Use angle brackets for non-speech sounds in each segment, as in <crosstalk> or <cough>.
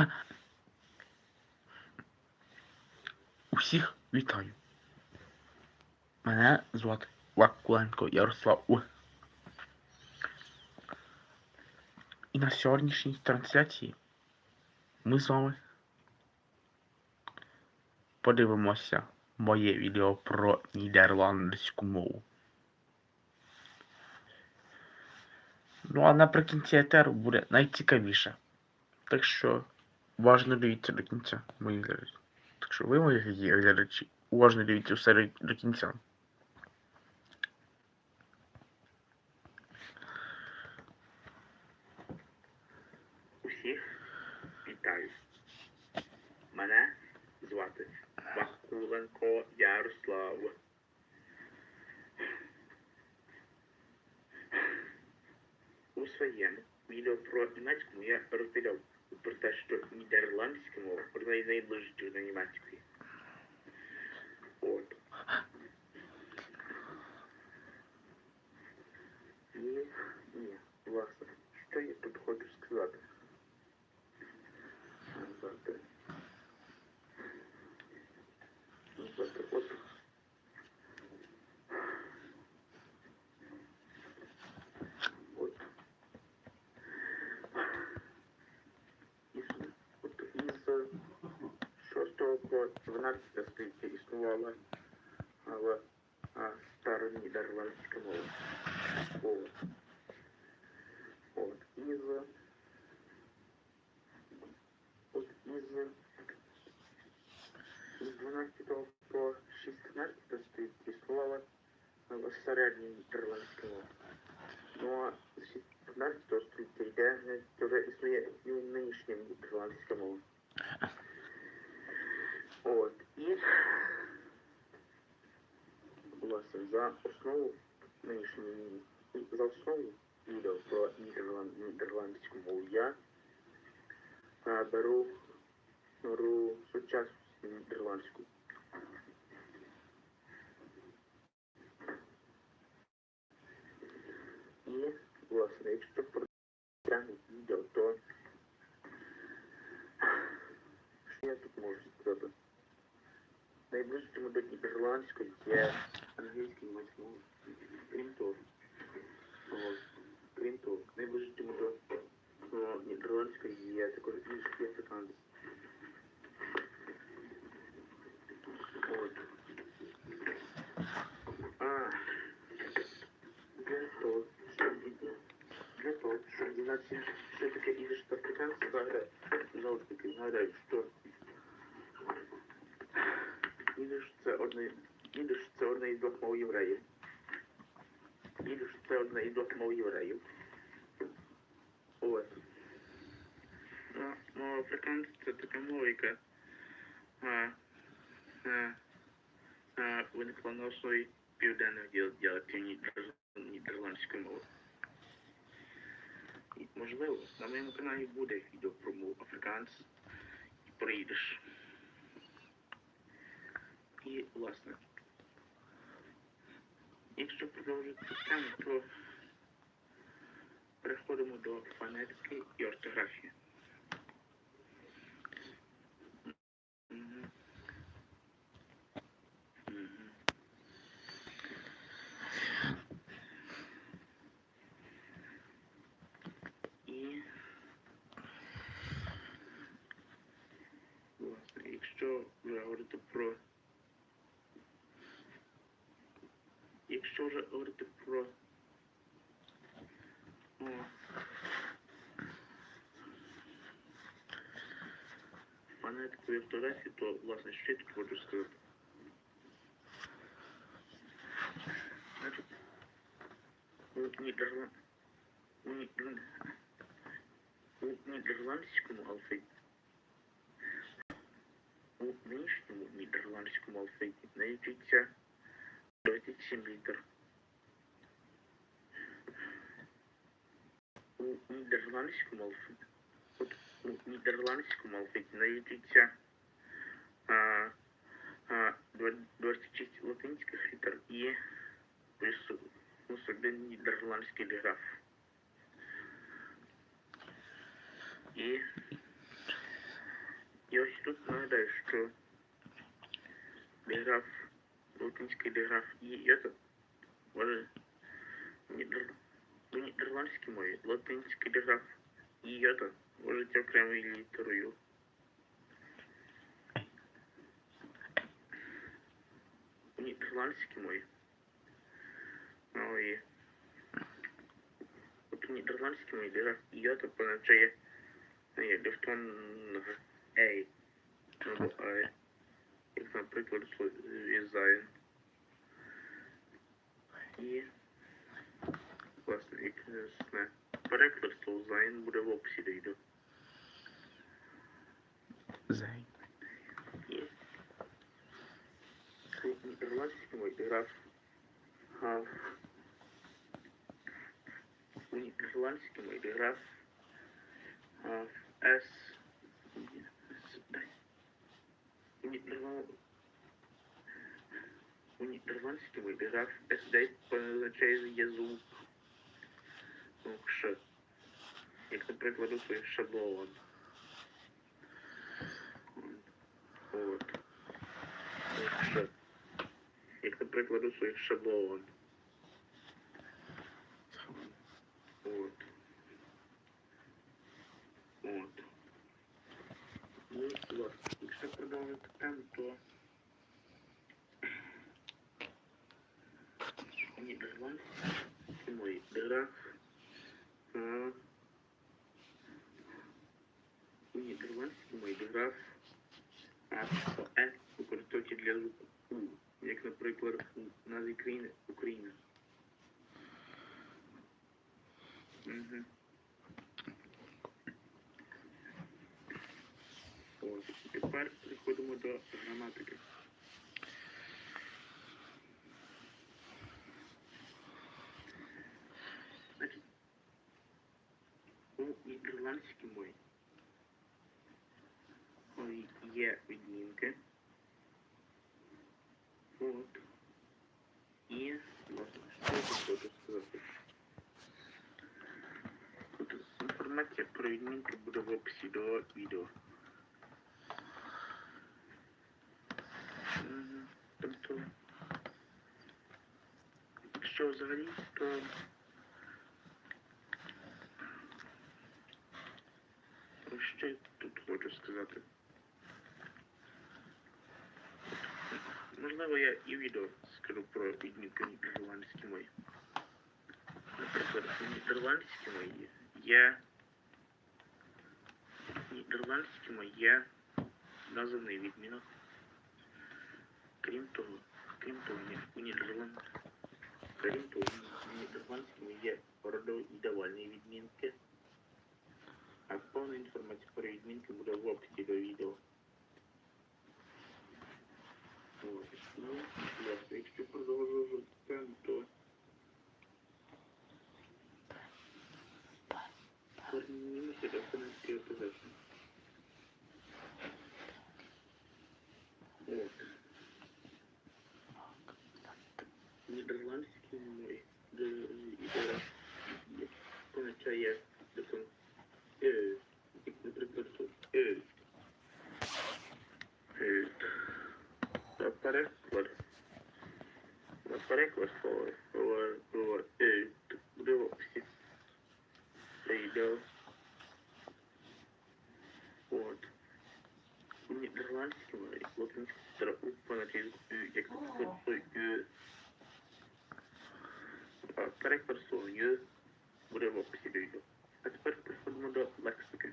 <laughs> Усіх вітаю. Мене звати Вакуленко Ярослав У. І на сьогоднішній трансляції ми з вами подивимося моє відео про нідерландську мову. Ну а наприкінці етеру буде найцікавіше. Так що уважно дивіться до кінця, мої глядачі. Так що ви, мої глядачі, уважно дивіться все до кінця. Усіх вітаю. Мене звати Вакуленко Ярослав. У своєму відео про німецьку я розповідав про те, що нідерландська мова одна із найближчих до німецької. От. І ні, власне, що я тут хочу сказати? 6 по 12 століття існувала але, а, стара нідерландська мова. От. От. Із, от із, із 12 по 16 століття існувала але, середня нідерландська мова. Ну а з 15 століття йде, е, вже існує і нинішня нідерландська мова. От. І власне за основу нинішньої за основу відео про Нідерланд, нідерландську мову я а, беру беру сучасну нідерландську. І, власне, якщо протягнути відео, то що я тут можу сказати? Найближчому до нідерландської є англійська німецька мова. Крім того, от, крім того, найближчому до о, нідерландської є також інший африканець. От. А, для того, щоб для того, щоб дізнатися, що таке іграш та африканська, нагадаю, знову ж таки, нагадаю, що Ідиш це одне ідиш це одне із двох мов євреїв. Ідиш це одне із двох мов євреїв. Ось. Ну, ну африканська це така мова, яка а, а, а, виникла на основі південних діалектів нідерландської мови. Можливо, на моєму каналі буде відео про мову африканс і про ідиш. І, власне, якщо продовжити тему, то переходимо до фонетики і ортографії. Мгм. Мгм. І, власне, якщо вже говорити про якщо вже говорити про о, фонетику і орфографію, то власне що я тут хочу сказати. Значить, у Нідерланд у Нідерланд у нідерландському алфавіті у нинішньому нідерландському алфавіті знайдеться 27 літер. У нідерландському алфавіті у нідерландському алфавіті знайдеться а, а, два- 26 латинських літер і плюс плюс один нідерландський граф. І нагадаю, що диграф, латинський диграф і йота може нідер... у нідерландській мові латинський диграф і йота можуть окремою літерою. У нідерландській мові. Ой. От у нідерландській мові диграф і йота позначає є дифтон Ей. Або Ай. Як, наприклад, Зайн. І власне, як не переклад слов Зайн буде в описі до відео. Зайн. У граф нідерландській мові граф S у нідерланд у нідерландській мові граф S позначає є звук звук Ш. Як, наприклад, своїх шаблон. От. Ш. Як, наприклад, своїх шаблон. От. От. Ну, власне, якщо продовжити тему, то Нідерландський мой граф а, у число Е використовується для звуку У, як, наприклад, у назві країни Україна. Угу. Ось. Тепер переходимо до граматики. Значить, у нідерландській мові є відмінки. От. І, власне, що тут сказати? Інформація про відмінки буде в описі до відео. Тобто, якщо взагалі, то що я тут хочу сказати? Можливо, я і відео скажу про відмінки нідерландській мові. Наприклад, у нідерландській мові є в нідерландській мові є названий відмінок. Крім того, крім того, ні- у Нідерланд, крім того, у нідерландському є родові і давальні відмінки. А повна інформація про відмінки буде в описі до відео. Позначає таким е, як, наприклад, тут е. Е. А тепер переходимо до лексики.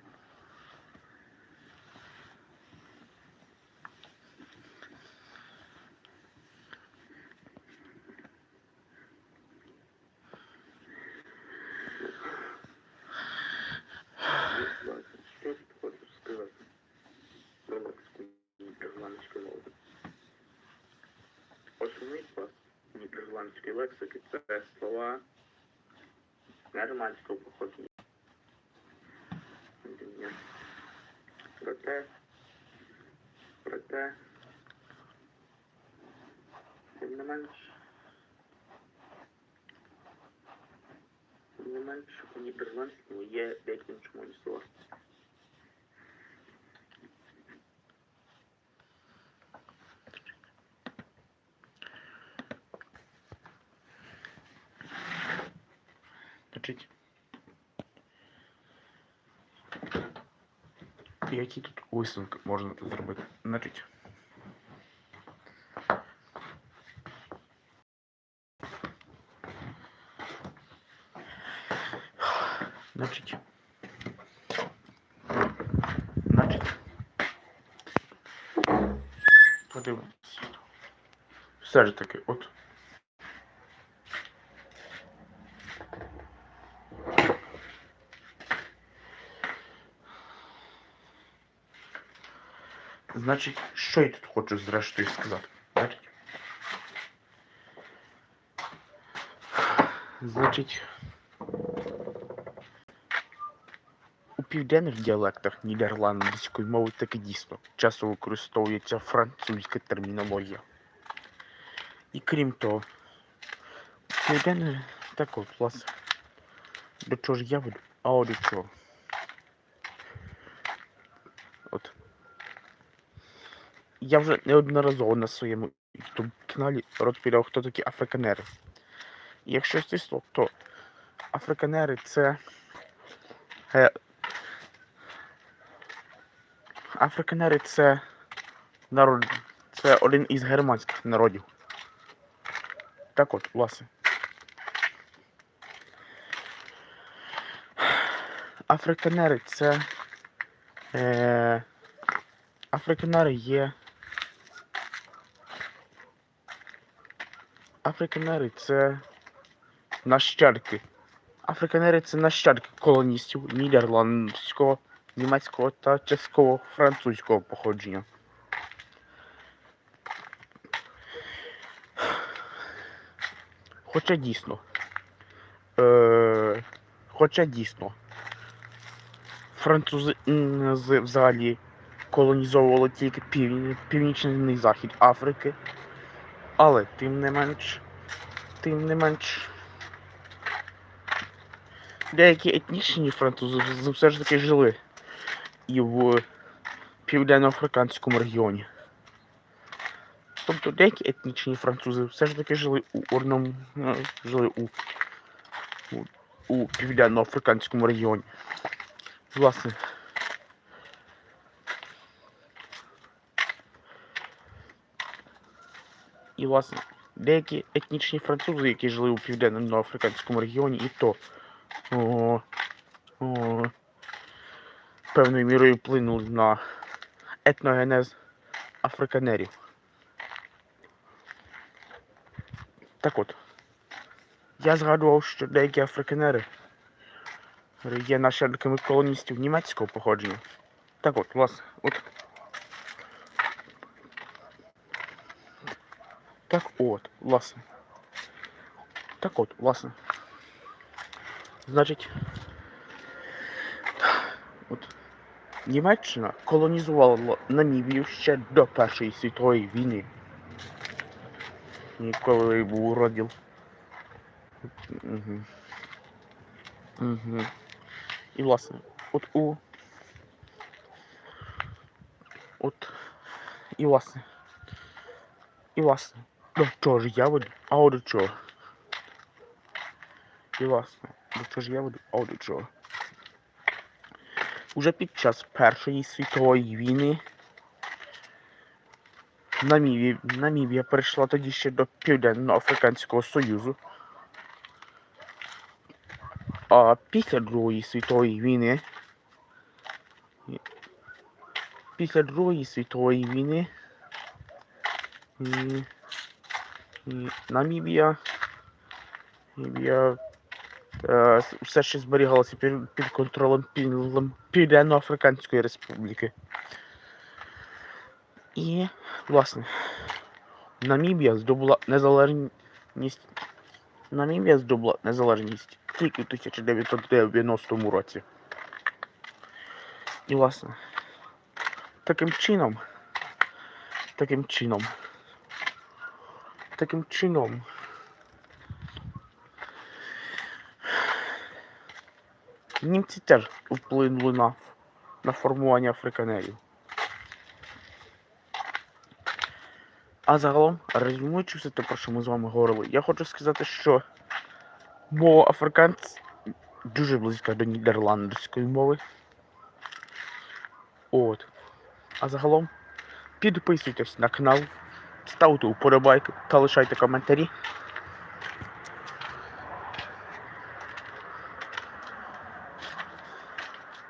Основний клас нідерландської лексики це слова нормандського походження рішення про те, про те, тим не менш, тим не менш у нідерландському є деяким чомусь сорт. Значить, Які тут висновки можна зробити? Значить. Значить. Значить. Подивимось. Все ж таки, от. Значить, що я тут хочу зрештою сказати? Значить. У південних діалектах нідерландської мови таки дійсно часто використовується французька термінологія. І крім того, південне так от, власне, до чого ж я веду, а до чого. Я вже неодноразово на своєму youtube каналі розповідав, хто такі африканери. І якщо стисло, то африканери це. Е, африканери це народ. Це один із германських народів. Так от, власне. Африканери це. Е, африканери є. Африканери це нащадки. Африканери це нащадки колоністів нідерландського, німецького та чеського французького походження. Хоча дійсно. Е, хоча дійсно. Французи взагалі колонізовували тільки північний захід Африки. Але тим не менш. Тим не менш. Деякі етнічні французи все ж таки жили і в південно-африканському регіоні. Тобто деякі етнічні французи все ж таки жили у одному е, жили у, у, у південно-африканському регіоні. Власне. І власне, деякі етнічні французи, які жили у південно-африканському регіоні, і то о, о, певною мірою вплинули на етногенез африканерів. Так от, я згадував, що деякі африканери є нащадками колоністів німецького походження. Так от, власне, от. Так от, власне. Так от, власне. Значить. От. Німеччина колонізувала Намібію ще до Першої світової війни. І коли був розділ. Угу. Угу. І власне, от у. От. І власне. І власне. До чого ж я веду? А от до? І власне, до чого ж я веду? А от до чого? Уже під час Першої світової війни Намібія, Намібія перейшла тоді ще до Південно-Африканського Союзу. А після Другої світової війни. Після Другої світової війни Намібія, Намібія е, все ще зберігалася під, під контролем Південно-Африканської Республіки. І, власне, Намібія здобула незалежність. Намібія здобула незалежність тільки в 1990 році. І, власне, таким чином, таким чином, таким чином. Німці теж вплинули на, на формування африканерів. А загалом, резюмуючи все те, про що ми з вами говорили, я хочу сказати, що мова африканць дуже близька до нідерландської мови. От. А загалом підписуйтесь на канал, ставте вподобайки та лишайте коментарі.